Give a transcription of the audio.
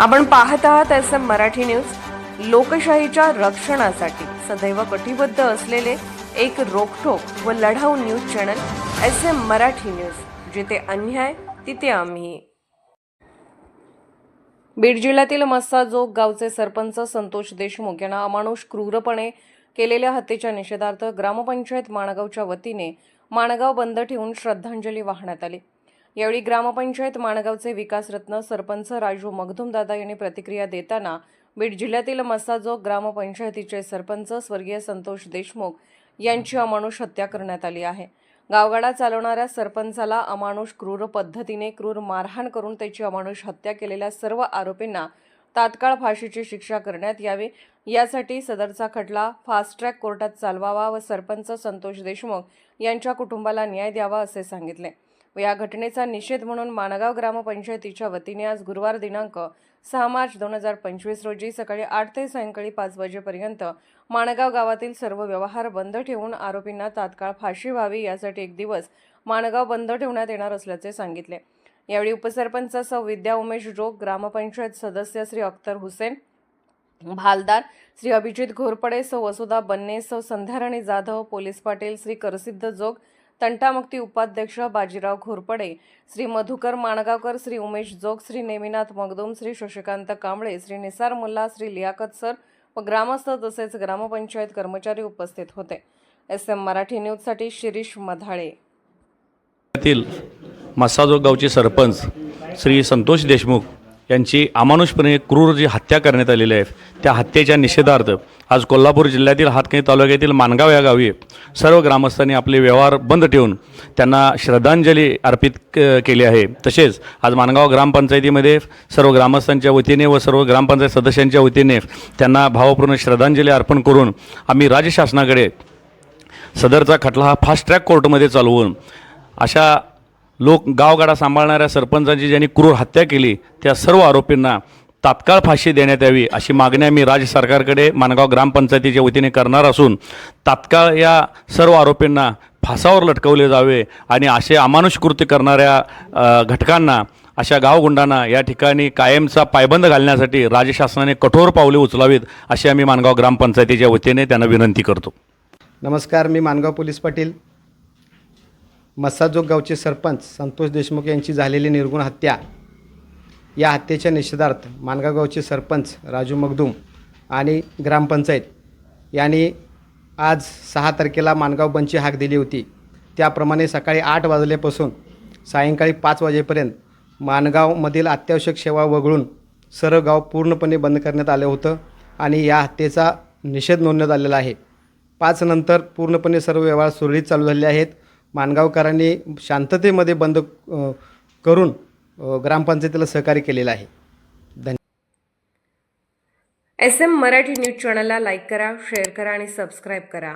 आपण पाहत आहात एस एम मराठी न्यूज. लोकशाहीच्या रक्षणासाठी सदैव कटिबद्ध असलेले एक रोखोक व लढाऊ news channel S M Marathi news. जिथे अन्याय तिथे आम्ही. बीड जिल्ह्यातील मस्साजोग गावचे सरपंच संतोष देशमुख यांना अमानुष क्रूरपणे केलेल्या हत्येच्या निषेधार्थ ग्रामपंचायत माणगावच्या वतीने माणगाव बंद ठेवून श्रद्धांजली वाहण्यात आली. यावेळी ग्रामपंचायत माणगावचे विकासरत्न सरपंच राजू मगधुमदादा यांनी प्रतिक्रिया देताना बीड जिल्ह्यातील मसाजोग ग्रामपंचायतीचे सरपंच स्वर्गीय संतोष देशमुख यांची अमानुष हत्या करण्यात आली आहे. गावगाडा चालवणाऱ्या सरपंचाला अमानुष क्रूर पद्धतीने क्रूर मारहाण करून त्याची अमानुष हत्या केलेल्या सर्व आरोपींना तात्काळ फाशीची शिक्षा करण्यात यावी. यासाठी सदरचा खटला फास्ट ट्रॅक कोर्टात चालवावा व सरपंच संतोष देशमुख यांच्या कुटुंबाला न्याय द्यावा असे सांगितले. या घटनेचा निषेध म्हणून माणगाव ग्रामपंचायतीच्या वतीने आज गुरुवार दिनांक सहा मार्च दोन हजार पंचवीस रोजी सकाळी आठ ते सायंकाळी पाच वाजेपर्यंत माणगाव गावातील सर्व व्यवहार बंद ठेवून आरोपींना तात्काळ फाशी व्हावी यासाठी एक दिवस माणगाव बंद ठेवण्यात येणार असल्याचे सांगितले. यावेळी उपसरपंच सौ विद्या उमेश जोग ग्रामपंचायत सदस्य श्री अख्तर हुसेन भालदार श्री अभिजित घोरपडे सौ वसुधा बन्ने सौ संध्याराणी जाधव पोलीस पाटील श्री करसिद्ध जोग तंटामुक्ती उपाध्यक्ष बाजीराव घोरपडे श्री मधुकर माणगावकर श्री उमेश जोग श्री नेमिनाथ मगदूम श्री शशिकांत कांबळे श्री निसार मुल्ला श्री लियाकत सर व ग्रामस्थ तसेच ग्रामपंचायत कर्मचारी उपस्थित होते. एस एम मराठी न्यूजसाठी शिरीष मधाळे. तील गावचे सरपंच श्री संतोष देशमुख यांची अमानुषपणे क्रूर जी हत्या करण्यात आलेली आहे त्या हत्येच्या निषेधार्थ आज कोल्हापूर जिल्ह्यातील हातकणी तालुक्यातील मानगाव या गावी सर्व ग्रामस्थांनी आपले व्यवहार बंद ठेवून त्यांना श्रद्धांजली अर्पित क- केली आहे. तसेच आज मानगाव ग्रामपंचायतीमध्ये सर्व ग्रामस्थांच्या वतीने व सर्व ग्रामपंचायत सदस्यांच्या वतीने त्यांना भावपूर्ण श्रद्धांजली अर्पण करून आम्ही राज्य शासनाकडे सदरचा खटला हा फास्ट ट्रॅक कोर्टमध्ये चालवून अशा लोक गावगाडा सांभाळणाऱ्या सरपंचांची ज्यांनी क्रूर हत्या केली त्या सर्व आरोपींना तात्काळ फाशी देण्यात यावी अशी मागणी आम्ही राज्य सरकारकडे मानगाव ग्रामपंचायतीच्या वतीने करणार असून तात्काळ या सर्व आरोपींना फासावर लटकवले जावे आणि असे अमानुष कृत्य करणाऱ्या घटकांना अशा गावगुंडांना या ठिकाणी कायमचा पायबंद घालण्यासाठी राज्य शासनाने कठोर पावले उचलावीत अशी आम्ही मानगाव ग्रामपंचायतीच्या वतीने त्यांना विनंती करतो. नमस्कार मी मानगाव पोलीस पाटील. मस्साजोग गावचे सरपंच संतोष देशमुख यांची झालेली निर्गुण हत्या. या हत्येच्या निषेधार्थ मानगाव गावचे सरपंच राजू मगदूम आणि ग्रामपंचायत यांनी आज सहा तारखेला मानगाव बंदची हाक दिली होती. त्याप्रमाणे सकाळी आठ वाजल्यापासून सायंकाळी पाच वाजेपर्यंत मानगावमधील अत्यावश्यक सेवा वगळून सर्व गाव पूर्णपणे बंद करण्यात आलं होतं आणि या हत्येचा निषेध नोंदण्यात आलेला आहे. पाच नंतर पूर्णपणे सर्व व्यवहार सुरळीत चालू झाले आहेत. मानगावकरांनी शांततेमध्ये बंद करून ग्रामपंचायतीला सहकार्य केलेलं आहे. धन्यवाद एस एम मराठी न्यूज चॅनलला लाईक करा शेअर करा आणि सबस्क्राईब करा.